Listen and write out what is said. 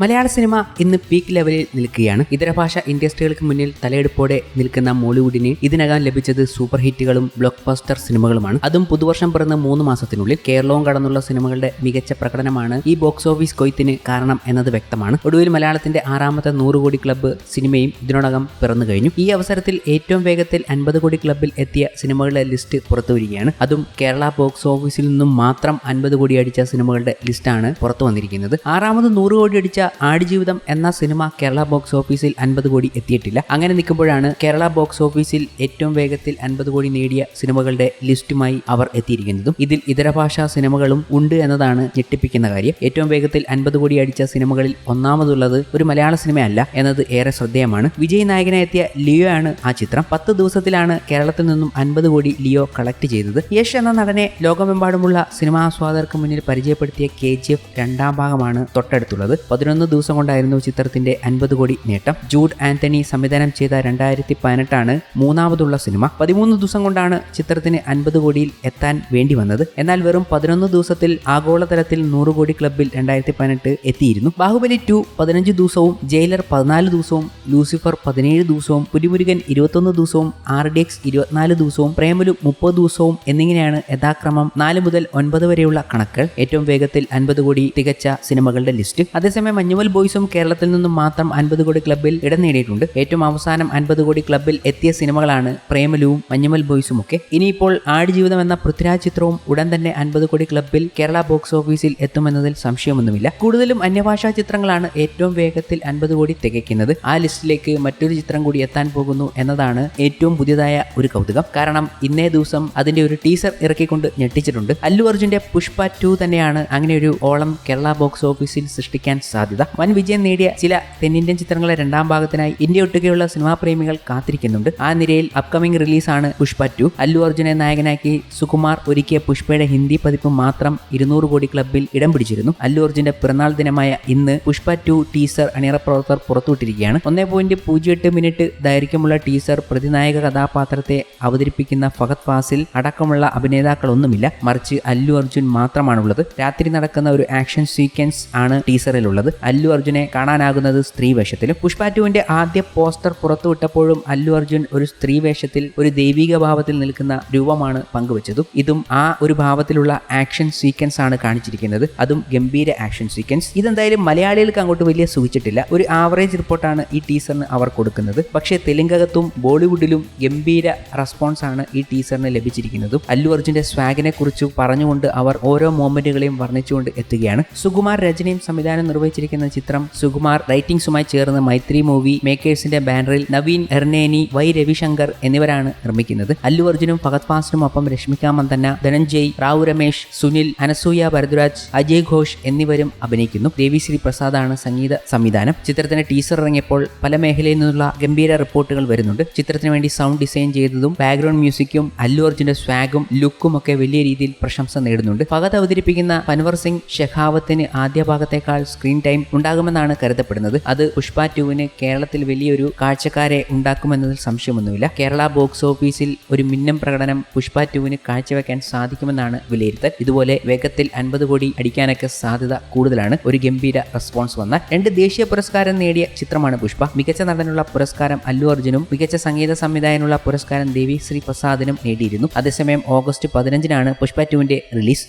മലയാള cinema ഇന്ന് peak ലെവലിൽ നിൽക്കുകയാണ്. ഇതര ഭാഷ ഇൻഡസ്ട്രികൾക്ക് മുന്നിൽ തലയെടുപ്പോടെ നിൽക്കുന്ന മോളിവുഡിന് ഇതിനകം ലഭിച്ചത് സൂപ്പർ ഹിറ്റുകളും ബ്ലോക്ക് ബസ്റ്റർ സിനിമകളുമാണ്. അതും പുതുവർഷം പിറന്ന് മൂന്ന് മാസത്തിനുള്ളിൽ കേരളവും കടന്നുള്ള സിനിമകളുടെ മികച്ച പ്രകടനമാണ് ഈ ബോക്സ് ഓഫീസ് കൊയ്ത്തിന് കാരണം എന്നത് വ്യക്തമാണ്. ഒടുവിൽ മലയാളത്തിന്റെ ആറാമത്തെ നൂറ് കോടി ക്ലബ്ബ് സിനിമയും ഇതിനോടകം പിറന്നു കഴിഞ്ഞു. ഈ അവസരത്തിൽ ഏറ്റവും വേഗത്തിൽ അൻപത് കോടി ക്ലബ്ബിൽ എത്തിയ സിനിമകളുടെ ലിസ്റ്റ് പുറത്തു വരികയാണ്. അതും കേരള ബോക്സ് ഓഫീസിൽ നിന്നും മാത്രം അൻപത് കോടി അടിച്ച സിനിമകളുടെ ലിസ്റ്റാണ് പുറത്തു വന്നിരിക്കുന്നത്. ആറാമത് നൂറ് കോടി അടിച്ച ആടുജീവിതം എന്ന സിനിമ കേരള ബോക്സ് ഓഫീസിൽ അൻപത് കോടി എത്തിയിട്ടില്ല. അങ്ങനെ നിൽക്കുമ്പോഴാണ് കേരള ബോക്സ് ഓഫീസിൽ ഏറ്റവും വേഗത്തിൽ അൻപത് കോടി നേടിയ സിനിമകളുടെ ലിസ്റ്റുമായി അവർ എത്തിയിരിക്കുന്നതും. ഇതിൽ ഇതര ഭാഷാ സിനിമകളും ഉണ്ട് എന്നതാണ് ഞെട്ടിപ്പിക്കുന്ന കാര്യം. ഏറ്റവും വേഗത്തിൽ അൻപത് കോടി അടിച്ച സിനിമകളിൽ ഒന്നാമതുള്ളത് ഒരു മലയാള സിനിമയല്ല എന്നത് ഏറെ ശ്രദ്ധേയമാണ്. വിജയ് നായകനായി എത്തിയ ലിയോ ആണ് ആ ചിത്രം. പത്ത് ദിവസത്തിലാണ് കേരളത്തിൽ നിന്നും അൻപത് കോടി ലിയോ കളക്ട് ചെയ്തത്. യശ് എന്ന നടനെ ലോകമെമ്പാടുമുള്ള സിനിമാ ആസ്വാദകർക്ക് മുന്നിൽ പരിചയപ്പെടുത്തിയ കെ ജി എഫ് രണ്ടാം ഭാഗമാണ് തൊട്ടടുത്തുള്ളത്. പതിനൊന്ന് ദിവസം കൊണ്ടായിരുന്നു ചിത്രത്തിന്റെ അൻപത് കോടി നേട്ടം. ജൂഡ് ആന്റണി സംവിധാനം ചെയ്ത രണ്ടായിരത്തി പതിനെട്ടാണ് മൂന്നാമതുള്ള സിനിമ. പതിമൂന്ന് ദിവസം കൊണ്ടാണ് ചിത്രത്തിന് അൻപത് കോടിയിൽ എത്താൻ വേണ്ടി വന്നത്. എന്നാൽ വെറും പതിനൊന്ന് ദിവസത്തിൽ ആഗോളതലത്തിൽ നൂറ് കോടി ക്ലബിൽ രണ്ടായിരത്തി പതിനെട്ട് എത്തിയിരുന്നു. ബാഹുബലി ടു പതിനഞ്ച് ദിവസവും ജയിലർ പതിനാല് ദിവസവും ലൂസിഫർ പതിനേഴ് ദിവസവും പുലിമുരുകൻ ഇരുപത്തൊന്ന് ദിവസവും ആർ ഡി എക്സ് ഇരുപത്തിനാല് ദിവസവും പ്രേമലു മുപ്പത് ദിവസവും എന്നിങ്ങനെയാണ് യഥാക്രമം നാല് മുതൽ ഒൻപത് വരെയുള്ള കണക്കുകൾ ഏറ്റവും വേഗത്തിൽ അൻപത് കോടി തികച്ച സിനിമകളുടെ ലിസ്റ്റ്. അതേസമയം മഞ്ഞുമൽ ബോയ്സും കേരളത്തിൽ നിന്നും മാത്രം അൻപത് കോടി ക്ലബിൽ ഇടം നേടിയിട്ടുണ്ട്. ഏറ്റവും അവസാനം അൻപത് കോടി ക്ലബിൽ എത്തിയ സിനിമകളാണ് പ്രേമലുവും മഞ്ഞുമൽ ബോയ്സും ഒക്കെ ഇനിയിപ്പോൾ ആടുജീവിതം എന്ന പൃഥ്വിരാജ് ചിത്രവും ഉടൻ തന്നെ അൻപത് കോടി ക്ലബിൽ കേരള ബോക്സ് ഓഫീസിൽ എത്തുമെന്നതിൽ സംശയമൊന്നുമില്ല. കൂടുതലും അന്യഭാഷാ ചിത്രങ്ങളാണ് ഏറ്റവും വേഗത്തിൽ അൻപത് കോടി തികയ്ക്കുന്നത്. ആ ലിസ്റ്റിലേക്ക് മറ്റൊരു ചിത്രം കൂടി എത്താൻ പോകുന്നു എന്നതാണ് ഏറ്റവും പുതിയതായ ഒരു കൗതുകം. കാരണം ഇന്നേ ദിവസം അതിന്റെ ഒരു ടീസർ ഇറക്കിക്കൊണ്ട് ഞെട്ടിച്ചിട്ടുണ്ട്. അല്ലു അർജുന്റെ പുഷ്പ ടു തന്നെയാണ് അങ്ങനെ ഒരു ഓളം കേരള ബോക്സ് ഓഫീസിൽ സൃഷ്ടിക്കാൻ സാധ്യത. വൻ വിജയം നേടിയ ചില തെന്നിന്ത്യൻ ചിത്രങ്ങളെ രണ്ടാം ഭാഗത്തിനായി ഇന്ത്യ ഒട്ടുകയുള്ള സിനിമാ പ്രേമികൾ കാത്തിരിക്കുന്നുണ്ട്. ആ നിരയിൽ അപ്കമിംഗ് റിലീസാണ് പുഷ്പ ടു അല്ലു അർജുനെ നായകനാക്കി സുകുമാർ ഒരുക്കിയ പുഷ്പയുടെ ഹിന്ദി പതിപ്പ് മാത്രം ഇരുന്നൂറ് കോടി ക്ലബിൽ ഇടം പിടിച്ചിരുന്നു. അല്ലു അർജുന്റെ പിറന്നാൾ ദിനമായ ഇന്ന് പുഷ്പ ടു ടീസർ അണിയറ പ്രവർത്തകർ പുറത്തുവിട്ടിരിക്കുകയാണ്. ഒന്നേ പോയിന്റ് പൂജ്യം എട്ട് മിനിറ്റ് ദൈർഘ്യമുള്ള ടീസർ പ്രതിനായക കഥാപാത്രത്തെ അവതരിപ്പിക്കുന്ന ഫഹദ് ഫാസിൽ അടക്കമുള്ള അഭിനേതാക്കളൊന്നുമില്ല. മറിച്ച് അല്ലു അർജുൻ മാത്രമാണുള്ളത്. രാത്രി നടക്കുന്ന ഒരു ആക്ഷൻ സീക്വൻസ് ആണ് ടീസറിലുള്ളത് അല്ലു അർജുനെ കാണാനാകുന്നത് സ്ത്രീ വേഷത്തിലും പുഷ്പ ടുവിന്റെ ആദ്യ പോസ്റ്റർ പുറത്തുവിട്ടപ്പോഴും അല്ലു അർജുൻ ഒരു സ്ത്രീ വേഷത്തിൽ ഒരു ദൈവിക ഭാവത്തിൽ നിൽക്കുന്ന രൂപമാണ് പങ്കുവച്ചതും. ഇതും ആ ഒരു ഭാവത്തിലുള്ള ആക്ഷൻ സീക്വൻസ് ആണ് കാണിച്ചിരിക്കുന്നത്. അതും ഗംഭീര ആക്ഷൻ സീക്വൻസ്. ഇതെന്തായാലും മലയാളികൾക്ക് അങ്ങോട്ട് വലിയ സൂചിച്ചിട്ടില്ല ഒരു ആവറേജ് റിപ്പോർട്ടാണ് ഈ ടീസറിന് അവർ കൊടുക്കുന്നത്. പക്ഷേ തെലുങ്കകത്തും ബോളിവുഡിലും ഗംഭീര റെസ്പോൺസ് ആണ് ഈ ടീസറിന് ലഭിച്ചിരിക്കുന്നതും. അല്ലു അർജുന്റെ സ്വാഗിനെ കുറിച്ച് പറഞ്ഞുകൊണ്ട് അവർ ഓരോ മൊമെന്റുകളെയും വർണിച്ചുകൊണ്ട് എത്തുകയാണ്. സുകുമാർ രചനയും സംവിധാനം നിർവഹിച്ചിരിക്കുന്ന ചിത്രം സുകുമാർ റൈറ്റിംഗ്സുമായി ചേർന്ന് മൈത്രി മൂവി മേക്കേഴ്സിന്റെ ബാനറിൽ നവീൻ എർനേനി വൈ രവിശങ്കർ എന്നിവരാണ് നിർമ്മിക്കുന്നത്. അല്ലു അർജുനും ഭഗത് ഫാസിനും ഒപ്പം രശ്മിക മന്ദന്ന ധനഞ്ജയ് റാവു രമേശ് സുനിൽ അനസൂയ ഭരദ്വാജ് അജയ് ഘോഷ് എന്നിവരും അഭിനയിക്കുന്നു. ദേവിശ്രീ പ്രസാദാണ് സംഗീത സംവിധാനം. ചിത്രത്തിന്റെ ടീസർ ഇറങ്ങിയപ്പോൾ പല മേഖലയിൽ നിന്നുള്ള ഗംഭീര റിപ്പോർട്ടുകൾ വരുന്നുണ്ട്. ചിത്രത്തിന് വേണ്ടി സൗണ്ട് ഡിസൈൻ ചെയ്തതും ബാക്ക്ഗ്രൗണ്ട് മ്യൂസിക്കും അല്ലു അർജുന്റെ സ്വാഗും ലുക്കും ഒക്കെ വലിയ രീതിയിൽ പ്രശംസ നേടുന്നുണ്ട്. ഭഗത് അവതരിപ്പിക്കുന്ന പൻവർ സിംഗ് ഷെഖാവത്തിന് ആദ്യ ഭാഗത്തേക്കാൾ സ്ക്രീൻ ടൈം ഉണ്ടാകുമെന്നാണ് കരുതപ്പെടുന്നത്. അത് പുഷ്പ ടുവിന് കേരളത്തിൽ വലിയൊരു കാഴ്ചക്കാരെ ഉണ്ടാക്കുമെന്നതിൽ സംശയമൊന്നുമില്ല. കേരള ബോക്സ് ഓഫീസിൽ ഒരു മിന്നം പ്രകടനം പുഷ്പ ടുവിന് കാഴ്ചവെക്കാൻ സാധിക്കുമെന്നാണ് വിലയിരുത്തൽ. ഇതുപോലെ വേഗത്തിൽ അൻപത് കോടി അടിക്കാനൊക്കെ സാധ്യത കൂടുതലാണ്. ഒരു ഗംഭീര റെസ്പോൺസ് വന്ന രണ്ട് ദേശീയ പുരസ്കാരം നേടിയ ചിത്രമാണ് പുഷ്പ. മികച്ച നടനുള്ള പുരസ്കാരം അല്ലു അർജുനും മികച്ച സംഗീത സംവിധായകനുള്ള പുരസ്കാരം ദേവി ശ്രീ പ്രസാദിനും നേടിയിരുന്നു. അതേസമയം ഓഗസ്റ്റ് പതിനഞ്ചിനാണ് പുഷ്പ ടുവിന്റെ റിലീസ്.